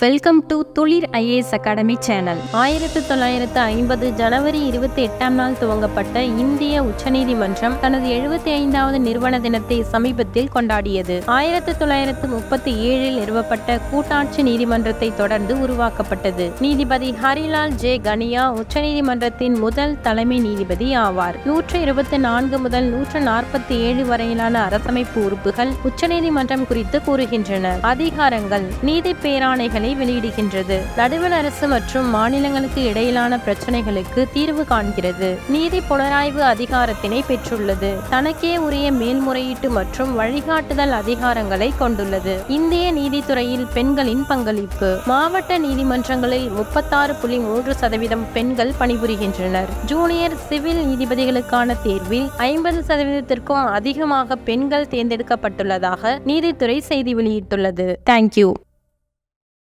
Welcome to Thozhil IAS academy channel. ஆயிரத்தி தொள்ளாயிரத்து ஐம்பது ஜனவரி இருபத்தி எட்டாம் நாள் துவங்கப்பட்ட இந்திய உச்சநீதிமன்றம் தனது எழுபத்தி ஐந்தாவது நிறுவன தினத்தை சமீபத்தில் கொண்டாடியது. ஆயிரத்தி தொள்ளாயிரத்து முப்பத்தி ஏழில் நிறுவப்பட்ட கூட்டாட்சி நீதிமன்றத்தை தொடர்ந்து உருவாக்கப்பட்டது. நீதிபதி ஹரிலால் ஜே. கனியா உச்சநீதிமன்றத்தின் முதல் தலைமை நீதிபதி ஆவார். நூற்று இருபத்தி நான்கு முதல் நூற்று நாற்பத்தி ஏழு வரையிலான அரசமைப்பு உறுப்புகள் உச்சநீதிமன்றம் குறித்து கூறுகின்றன. அதிகாரங்கள் நீதி பேராணைகள் வெளியிடுகின்றது. நடுவண் அரசு மற்றும் மாநிலங்களுக்கு இடையிலான பிரச்சனைகளுக்கு தீர்வு காண்கிறது. நீதி புலனாய்வு அதிகாரத்தினை பெற்றுள்ளது. தனக்கே உரிய மேல்முறையீட்டு மற்றும் வழிகாட்டுதல் அதிகாரங்களை கொண்டுள்ளது. இந்திய நீதித்துறையில் பெண்களின் பங்களிப்பு. மாவட்ட நீதிமன்றங்களில் முப்பத்தாறு புள்ளி மூன்று சதவீதம் பெண்கள் பணிபுரிகின்றனர். ஜூனியர் சிவில் நீதிபதிகளுக்கான தேர்வில் ஐம்பது சதவீதத்திற்கும் அதிகமாக பெண்கள் தேர்ந்தெடுக்கப்பட்டுள்ளதாக நீதித்துறை செய்தி வெளியிட்டுள்ளது. தேங்க்யூ